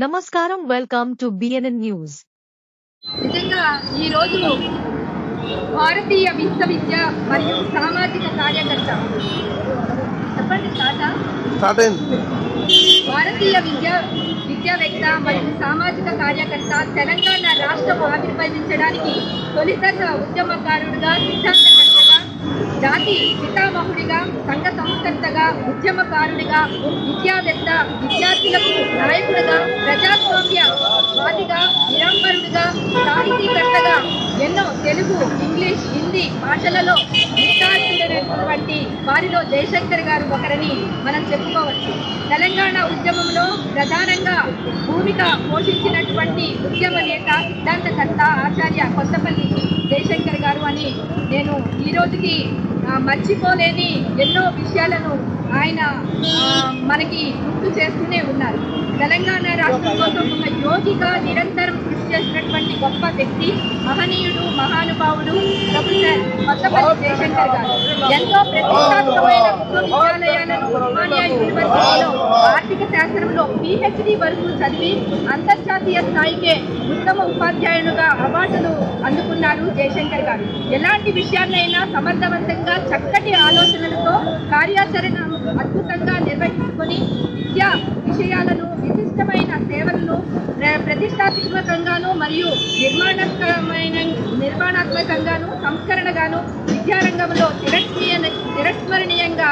నమస్కారం welcome to BNN news నిజంగా ఈ రోజు భారతీయ విశ్వవిద్య మరియు సామాజిక కార్యకర్త. చెప్పండి తాత. స్టార్ట్ భారతీయ విద్యా విద్యావేత్త మరియు సామాజిక కార్యకర్త తెలంగాణ రాష్ట్రం ఆవిర్భవించడానికి తొలిదశ ఉద్యమకారుడుగా సిద్ధాంతకర్తగా జాతి పితామహుడిగా సంఘ సంస్కర్తగా ఉద్యమకారుడిగా విద్యావేత్త విద్యార్థులకు నాయకుడిగా ప్రజాస్వామ్య వాదిగా నిరంబరుడిగా సాహితీకర్తగా ఎన్నో తెలుగు ఇంగ్లీష్ హిందీ భాషలలో నిష్ణాతులైనటువంటి వారిలో జయశంకర్ గారు ఒకరని మనం చెప్పుకోవచ్చు. తెలంగాణ ఉద్యమంలో ప్రధానంగా భూమిక పోషించినటువంటి ఉద్యమ నేత సిద్ధాంతకర్త ఆచార్య కొత్తపల్లి అని నేను ఈ రోజుకి మర్చిపోలేని ఎన్నో విషయాలను ఆయన మనకి గుర్తు చేస్తూనే ఉన్నారు. తెలంగాణ రాష్ట్రం కోసం ఒక యోగిగా నిరంతరం కృషి చేసినటువంటి గొప్ప వ్యక్తి మహనీయుడు మహానుభావుడు ప్రొఫెసర్ కొత్తపల్లి జయశంకర్ గారు. ఎంతో ప్రతిష్టాత్మక ఆర్థిక శాస్త్రంలో పిహెచ్డి వరకు చదివి అంతర్జాతీయ స్థాయికే ఉత్తమ ఉపాధ్యాయులుగా అవార్డులు అందుకున్నారు జయశంకర్ గారు. ఎలాంటి విషయాన్నైనా సమర్థవంతంగా చక్కటి ఆలోచనలతో కార్యాచరణ అద్భుతంగా నిర్వహించుకొని విద్యా విషయాలను విశిష్టమైన సేవలను ప్ర- ప్రతిష్టాత్మకంగాను మరియు నిర్మాణాత్మకమైన నిర్మాణాత్మకంగాను సంస్కరణగాను విద్యారంగంలో చిరస్మీయ తిరస్మరణీయంగా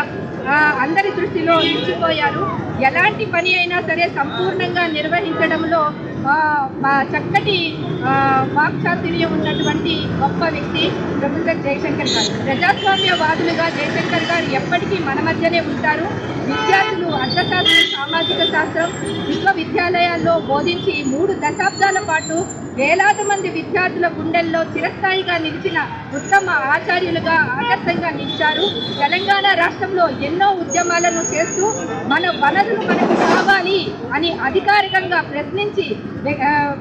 అందరి దృష్టిలో నిలిచిపోయారు. ఎలాంటి పని అయినా సరే సంపూర్ణంగా నిర్వహించడంలో మా చక్కటి ఆ, వాక్చాతుర్యం ఉన్నటువంటి గొప్ప వ్యక్తి ప్రొఫెసర్ జయశంకర్ గారు. ప్రజాస్వామ్యవాదులుగా జయశంకర్ గారు ఎప్పటికీ మన మధ్యనే ఉంటారు. విద్యార్థులు అర్థశాస్త్రం సామాజిక శాస్త్రం విశ్వవిద్యాలయాల్లో బోధించి మూడు దశాబ్దాల పాటు వేలాది మంది విద్యార్థుల గుండెల్లో చిరస్థాయిగా నిలిచిన ఉత్తమ ఆచార్యులుగా ఆదర్శంగా నిలిచారు. తెలంగాణ రాష్ట్రంలో ఎన్నో ఉద్యమాలను చేస్తూ మన వనరులు మనకు కావాలి అని అధికారికంగా ప్రశ్నించి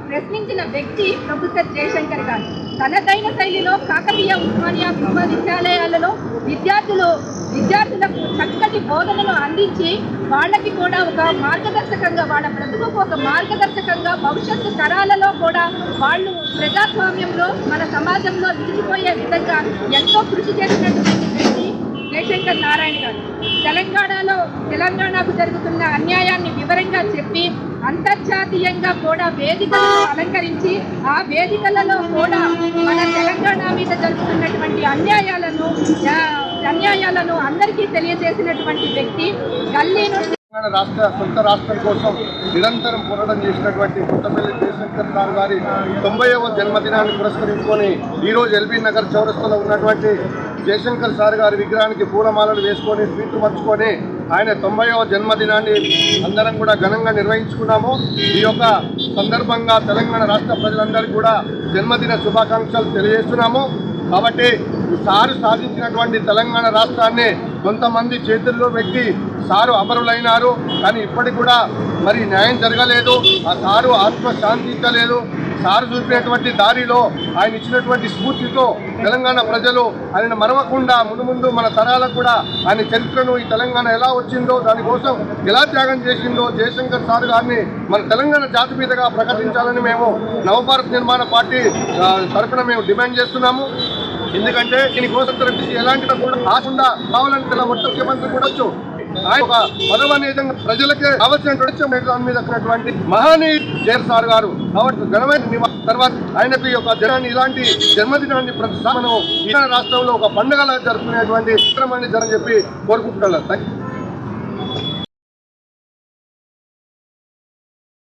ప్రశ్నించిన వ్యక్తి ప్రొఫెసర్ జయశంకర్ గారు. తనదైన శైలిలో కాకతీయ ఉస్మానియా విశ్వవిద్యాలయ విద్యార్థులు విద్యార్థులకు చక్కటి బోధనను అందించి వాళ్ళకి కూడా ఒక మార్గదర్శకంగా వాళ్ళ బ్రతుకుకు ఒక మార్గదర్శకంగా భవిష్యత్తు తరాలలో కూడా వాళ్ళు ప్రజాస్వామ్యంలో మన సమాజంలో నిలిచిపోయే విధంగా ఎంతో కృషి చేసినటువంటి వ్యక్తి జయశంకర్ నారాయణ గారు. తెలంగాణలో తెలంగాణకు జరుగుతున్న అన్యాయాన్ని వివరంగా చెప్పి అంతర్జాతీయంగా కూడా వేదికలను అలంకరించి ఆ వేదికలలో కూడా మన తెలంగాణ మీద జరుగుతున్నటువంటి అన్యాయాలను అన్యాయాలను అందరికీ తెలియజేసినటువంటి వ్యక్తి గల్లీ నుండి రాష్ట్ర సొంత రాష్ట్రం కోసం నిరంతరం పోరాటం చేసినటువంటి కొత్తపల్లి జయశంకర్ రావు గారి తొంభైవ జన్మదినాన్ని పురస్కరించుకొని ఈరోజు ఎల్బీ నగర్ చౌరస్తలో ఉన్నటువంటి జయశంకర్ సార్ గారి విగ్రహానికి పూలమాలలు వేసుకొని స్వీట్లు పంచుకొని ఆయన తొంభైవ జన్మదినాన్ని అందరం కూడా ఘనంగా నిర్వహించుకున్నాము. ఈ యొక్క సందర్భంగా తెలంగాణ రాష్ట్ర ప్రజలందరికీ కూడా జన్మదిన శుభాకాంక్షలు తెలియజేస్తున్నాము. కాబట్టి సారు సాధించినటువంటి తెలంగాణ రాష్ట్రాన్ని కొంతమంది చేతుల్లో పెట్టి సారు అమరులైనారు. కానీ ఇప్పటికి కూడా మరి న్యాయం జరగలేదు. ఆ సారు ఆత్మ శాంతించలేదు సారు చూపినటువంటి దారిలో ఆయన ఇచ్చినటువంటి స్ఫూర్తితో తెలంగాణ ప్రజలు ఆయన మరవకుండా ముందు ముందు మన తరాలకు కూడా ఆయన చరిత్రను ఈ తెలంగాణ ఎలా వచ్చిందో దానికోసం ఎలా త్యాగం చేసిందో జయశంకర్ సార్ గారిని మన తెలంగాణ జాతిపీతగా ప్రకటించాలని మేము నవభారత్ నిర్మాణ పార్టీ తరఫున మేము డిమాండ్ చేస్తున్నాము. ఎందుకంటే దీని కోసం ఎలాంటి కూడా కాకుండా కావాలని తెల మొత్తం ముఖ్యమంత్రి కూడా వచ్చు. ఒక పదవి అనేది ప్రజలకే కావలసినటువంటి దాని మీద ఉన్నటువంటి మహానీయ జయర్ సార్ గారు కాబట్టి ఘనమైన తర్వాత ఆయనకు యొక్క జనాన్ని ఇలాంటి జన్మదినాన్ని ప్రతి మనం రాష్ట్రంలో ఒక పండుగలా జరుపుకునేటువంటి కార్యక్రమాన్ని జరని చెప్పి కోరుకుంటున్నారు